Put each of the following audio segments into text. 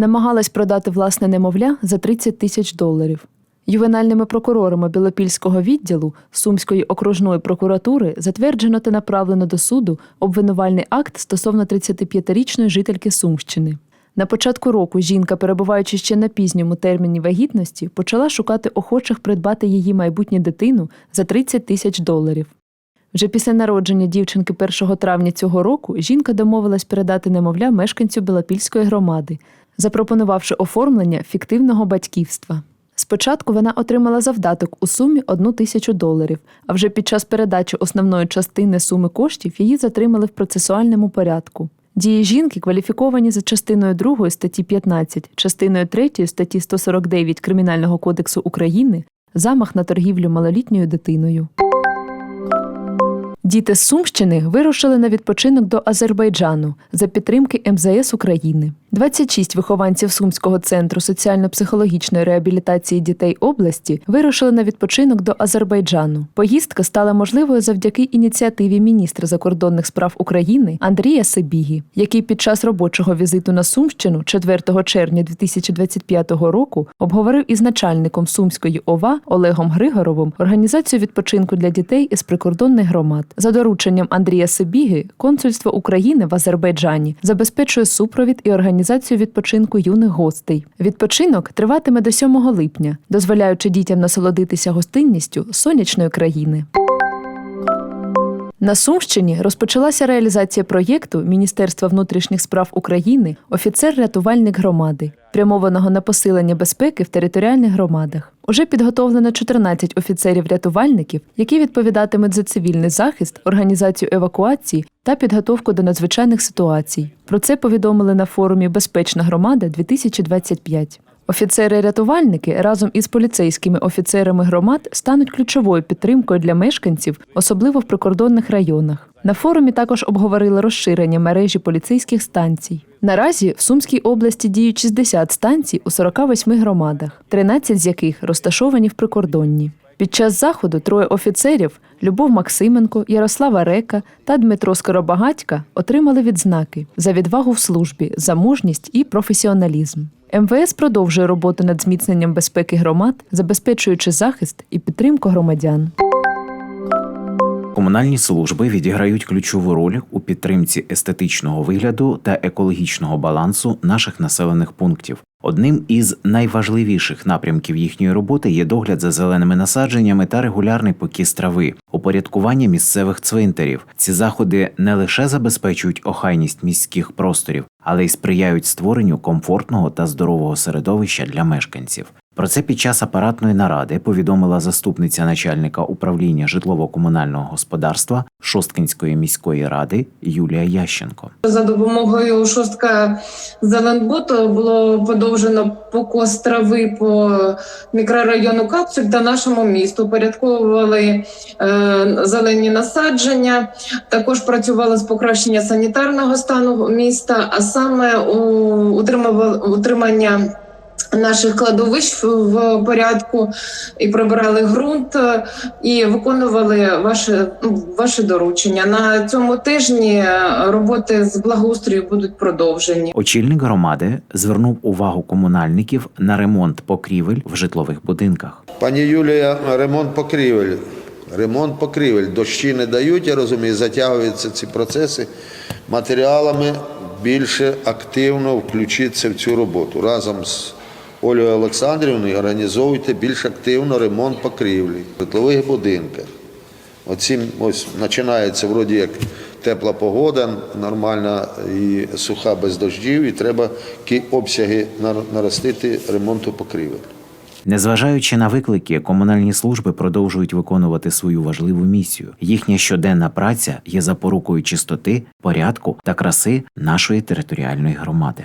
намагалась продати власне немовля за 30 тисяч доларів. Ювенальними прокурорами Білопільського відділу Сумської окружної прокуратури затверджено та направлено до суду обвинувальний акт стосовно 35-річної жительки Сумщини. На початку року жінка, перебуваючи ще на пізньому терміні вагітності, почала шукати охочих придбати її майбутню дитину за 30 тисяч доларів. Вже після народження дівчинки 1 травня цього року жінка домовилась передати немовля мешканцю Білопільської громади, запропонувавши оформлення фіктивного батьківства. Спочатку вона отримала завдаток у сумі 1 тисячу доларів, а вже під час передачі основної частини суми коштів її затримали в процесуальному порядку. Дії жінки кваліфіковані за частиною 2 статті 15, частиною 3 статті 149 Кримінального кодексу України замах на торгівлю малолітньою дитиною. Діти з Сумщини вирушили на відпочинок до Азербайджану за підтримки МЗС України. 26 вихованців Сумського центру соціально-психологічної реабілітації дітей області вирушили на відпочинок до Азербайджану. Поїздка стала можливою завдяки ініціативі міністра закордонних справ України Андрія Сибігі, який під час робочого візиту на Сумщину 4 червня 2025 року обговорив із начальником Сумської ОВА Олегом Григоровим організацію відпочинку для дітей із прикордонних громад. За дорученням Андрія Сибіги, консульство України в Азербайджані забезпечує супровід і організацію відпочинку юних гостей. Відпочинок триватиме до 7 липня, дозволяючи дітям насолодитися гостинністю сонячної країни. На Сумщині розпочалася реалізація проєкту Міністерства внутрішніх справ України Офіцер-рятувальник громади, прямованого на посилення безпеки в територіальних громадах. Уже підготовлено 14 офіцерів-рятувальників, які відповідатимуть за цивільний захист, організацію евакуації та підготовку до надзвичайних ситуацій. Про це повідомили на форумі Безпечна громада 2025 Офіцери-рятувальники разом із поліцейськими офіцерами громад стануть ключовою підтримкою для мешканців, особливо в прикордонних районах. На форумі також обговорили розширення мережі поліцейських станцій. Наразі в Сумській області діють 60 станцій у 48 громадах, 13 з яких розташовані в прикордонні. Під час заходу троє офіцерів Любов Максименко, Ярослава Река та Дмитро Скоробагатька отримали відзнаки за відвагу в службі, за мужність і професіоналізм. МВС продовжує роботу над зміцненням безпеки громад, забезпечуючи захист і підтримку громадян. Комунальні служби відіграють ключову роль у підтримці естетичного вигляду та екологічного балансу наших населених пунктів. Одним із найважливіших напрямків їхньої роботи є догляд за зеленими насадженнями та регулярний покіс трави, упорядкування місцевих цвинтарів. Ці заходи не лише забезпечують охайність міських просторів, але й сприяють створенню комфортного та здорового середовища для мешканців. Про це під час апаратної наради повідомила заступниця начальника управління житлово-комунального господарства Шосткинської міської ради Юлія Ященко. За допомогою шостка Зеленботу було подовжено покос трави по мікрорайону Капсуль та нашому місту. Порядковували е, зелені насадження. Також працювали з покращення санітарного стану міста, а саме у утримання. Наших кладовищ в порядку і прибирали ґрунт е, і виконували ваше ну, ваше доручення. На цьому тижні е, роботи з благоустрою будуть продовжені. Очільник громади звернув увагу комунальників на ремонт покрівель в житлових будинках. Пані Юлія, ремонт покрівель. Ремонт покрівель. Дощі не дають, я розумію, затягуються ці процеси. Матеріалами більше активно включитися в цю роботу. Разом з Олею Олександрівною організовуйте більш активно ремонт покрівлі в житлових будинках. Оцім ось починається вроді як тепла погода, нормальна і суха без дощів, і треба обсяги нар- наростити ремонту покрівель. Незважаючи на виклики, комунальні служби продовжують виконувати свою важливу місію. Їхня щоденна праця є запорукою чистоти, порядку та краси нашої територіальної громади.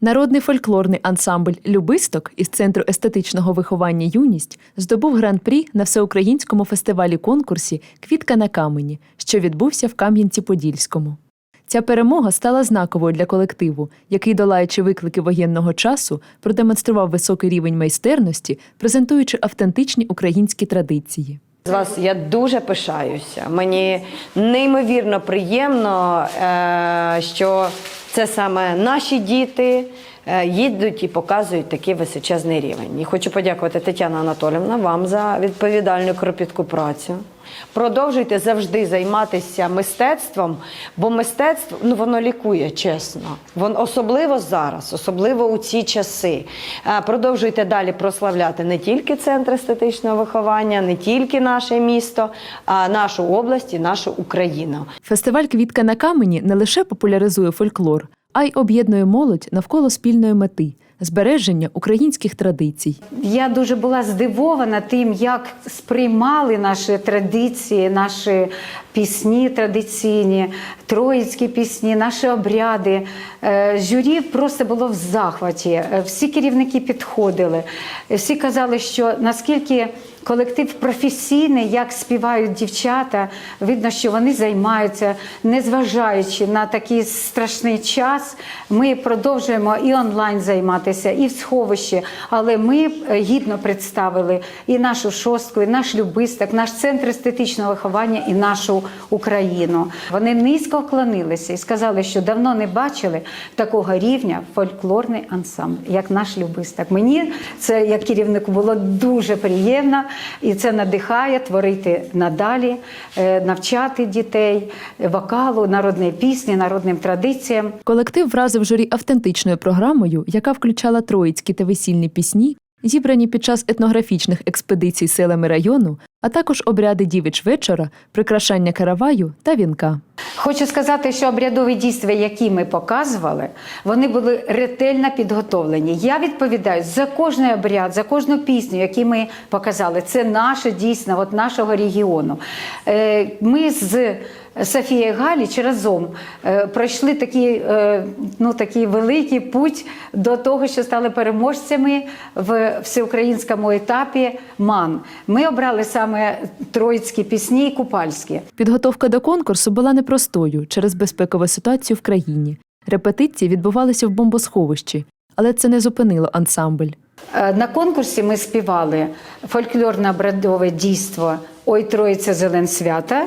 Народний фольклорний ансамбль Любисток із центру естетичного виховання Юність здобув гран-прі на всеукраїнському фестивалі конкурсі Квітка на камені, що відбувся в Кам'янці-Подільському. Ця перемога стала знаковою для колективу, який, долаючи виклики воєнного часу, продемонстрував високий рівень майстерності, презентуючи автентичні українські традиції. З вас я дуже пишаюся. Мені неймовірно приємно, е, що це саме наші діти їдуть і показують такий височезний рівень. І хочу подякувати Тетяна Анатолівна вам за відповідальну кропітку працю. Продовжуйте завжди займатися мистецтвом, бо мистецтво ну воно лікує, чесно. Воно особливо зараз, особливо у ці часи. Е, Продовжуйте далі прославляти не тільки центр естетичного виховання, не тільки наше місто, а нашу область і нашу Україну. Фестиваль Квітка на камені не лише популяризує фольклор, а й об'єднує молодь навколо спільної мети збереження українських традицій. Я дуже була здивована тим, як сприймали наші традиції, наші пісні традиційні, троїцькі пісні, наші обряди. Е, Журі просто було в захваті. Е, Всі керівники підходили. Всі казали, що наскільки колектив професійний, як співають дівчата, видно, що вони займаються, незважаючи на такий страшний час. Ми продовжуємо і онлайн займатися, і в сховищі, але ми е, гідно представили і нашу шостку, і наш любисток, наш центр естетичного виховання, і нашу Україну. Вони низько вклонилися і сказали, що давно не бачили такого рівня фольклорний ансамбль, як наш любисток. Мені це як керівнику було дуже приємно, і це надихає творити надалі, е, навчати дітей вокалу, народної пісні, народним традиціям. Колектив вразив журі автентичною програмою, яка включала троїцькі та весільні пісні, зібрані під час етнографічних експедицій селами району, а також обряди дівич вечора, прикрашання караваю та вінка. Хочу сказати, що обрядові дійства, які ми показували, вони були ретельно підготовлені. Я відповідаю за кожний обряд, за кожну пісню, яку ми показали. Це наше дійсно, от нашого регіону. Е, Ми з Софією Галіч разом е, пройшли такий, е, ну, такий великий путь до того, що стали переможцями в всеукраїнському етапі МАН. Ми обрали саме троїцькі пісні і купальські. Підготовка до конкурсу була непростою через безпекову ситуацію в країні. Репетиції відбувалися в бомбосховищі, але це не зупинило ансамбль. Е, На конкурсі ми співали фольклорне обрядове дійство Ой Троїця зелен свята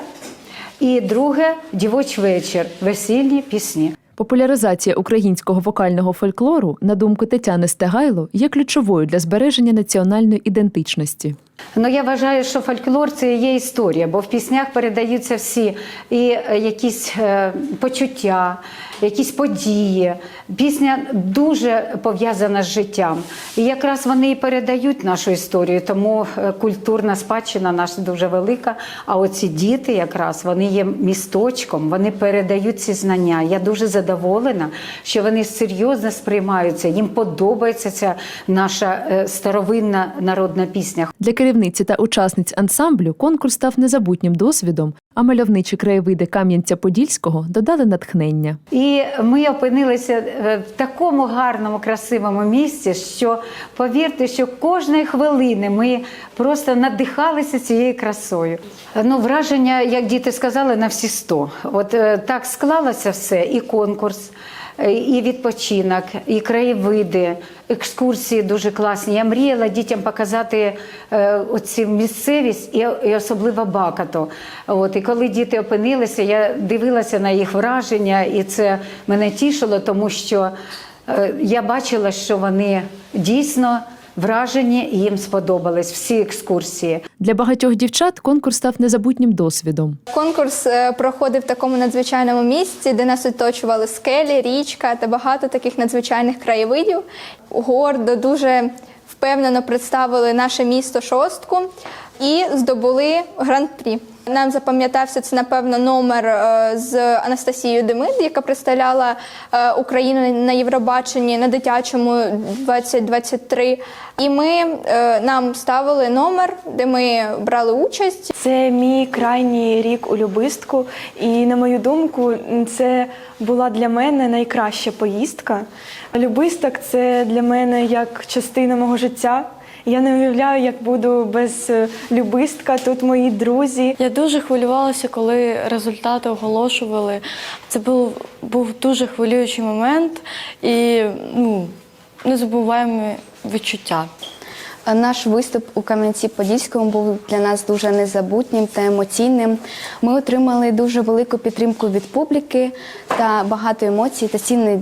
і друге Дівоч вечір, весільні пісні. Популяризація українського вокального фольклору, на думку Тетяни Стегайло, є ключовою для збереження національної ідентичності. Ну я вважаю, що фольклор це є історія, бо в піснях передаються всі і е, якісь е, почуття, якісь події. Пісня дуже пов'язана з життям. І якраз вони і передають нашу історію, тому е, культурна спадщина наша дуже велика. А оці діти, якраз вони є місточком, вони передають ці знання. Я дуже задоволена, що вони серйозно сприймаються. Їм подобається ця наша старовинна народна пісня. Для керівниці та учасниць ансамблю конкурс став незабутнім досвідом, а мальовничі краєвиди Кам'янця-Подільського додали натхнення. І ми опинилися е, в такому гарному, красивому місці, що повірте, що кожної хвилини ми просто надихалися цією красою. Ну, враження, як діти сказали, на всі сто. От е, так склалося все, і конкурс. Е, І відпочинок, і краєвиди, екскурсії дуже класні. Я мріяла дітям показати е, оці місцевість і, особливо Бакато. От і коли діти опинилися, я дивилася на їх враження, і це мене тішило, тому що е, я бачила, що вони дійсно вражені їм сподобались всі екскурсії. Для багатьох дівчат конкурс став незабутнім досвідом. Конкурс е, проходив в такому надзвичайному місці, де нас оточували скелі, річка та багато таких надзвичайних краєвидів. Гордо, дуже впевнено представили наше місто шостку і здобули гран-прі. Нам запам'ятався це, напевно, номер е, з Анастасією Демид, яка представляла е, Україну на Євробаченні на дитячому 2023. І ми е, нам ставили номер, де ми брали участь. Це мій крайній рік у любистку, і на мою думку, це була для мене найкраща поїздка. Любисток це для мене як частина мого життя. Я не уявляю, як буду без е, любистка. Тут мої друзі. Я дуже хвилювалася, коли результати оголошували. Це був, був дуже хвилюючий момент і ну, незабуваємі відчуття. Наш виступ у Кам'янці-Подільському був для нас дуже незабутнім та емоційним. Ми отримали дуже велику підтримку від публіки та багато емоцій та цінний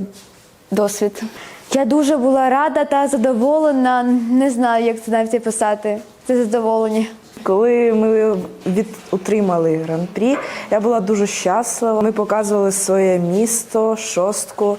досвід. Я дуже була рада та задоволена. Не знаю, як це навіть писати. Це задоволення. Коли ми від отримали гран-прі, я була дуже щаслива. Ми показували своє місто, шостку,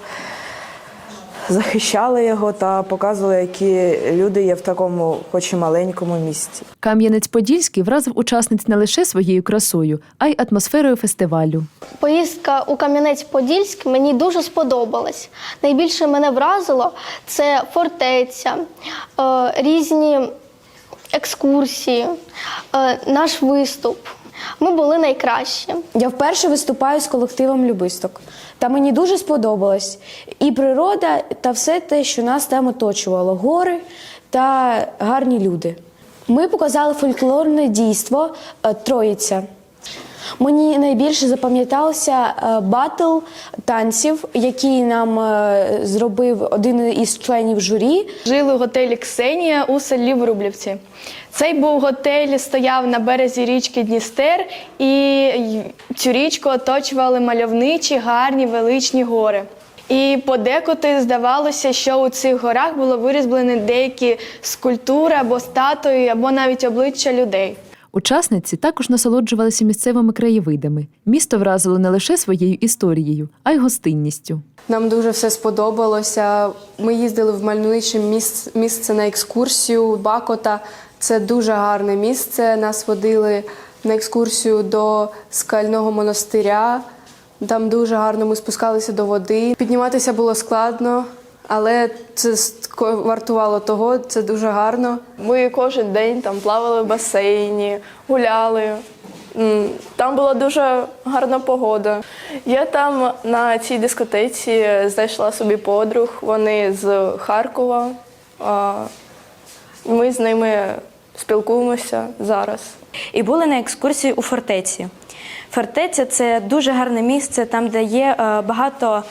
захищали його та показували, які люди є в такому, хоч і маленькому місті. Кам'янець-Подільський вразив учасниць не лише своєю красою, а й атмосферою фестивалю. Поїздка у Кам'янець-Подільськ мені дуже сподобалась. Найбільше мене вразило це фортеця, е, різні екскурсії, е, наш виступ. Ми були найкращі. Я вперше виступаю з колективом Любисток. Та мені дуже сподобалось і природа, та все те, що нас там оточувало: гори та гарні люди. Ми показали фольклорне дійство е, Троїця. Мені найбільше запам'ятався е, батл танців, який нам е, зробив один із членів журі. Жили в готелі Ксенія у селі Врублівці. Цей був готель, стояв на березі річки Дністер, і цю річку оточували мальовничі, гарні, величні гори. І подекуди здавалося, що у цих горах було вирізблені деякі скульптури або статуї, або навіть обличчя людей. Учасниці також насолоджувалися місцевими краєвидами. Місто вразило не лише своєю історією, а й гостинністю. Нам дуже все сподобалося. Ми їздили в мальовниче місце, місце на екскурсію Бакота. Це дуже гарне місце. Нас водили на екскурсію до скального монастиря. Там дуже гарно ми спускалися до води. Підніматися було складно, але це вартувало того, це дуже гарно. Ми кожен день там плавали в басейні, гуляли. Там була дуже гарна погода. Я там на цій дискотеці знайшла собі подруг. Вони з Харкова. А, Ми з ними спілкуємося зараз. І були на екскурсії у фортеці. Фортеця це дуже гарне місце, там, де є е, багато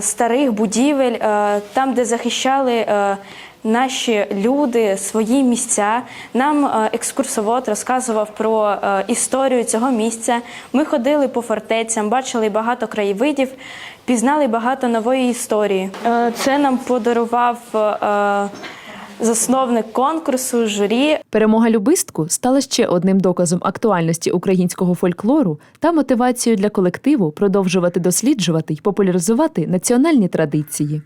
старих будівель, е, там, де захищали е, наші люди свої місця. Нам е, екскурсовод розказував про е, історію цього місця. Ми ходили по фортецям, бачили багато краєвидів, пізнали багато нової історії. Е, Це нам подарував. Засновник конкурсу, журі Перемога любистку стала ще одним доказом актуальності українського фольклору та мотивацією для колективу продовжувати досліджувати й популяризувати національні традиції.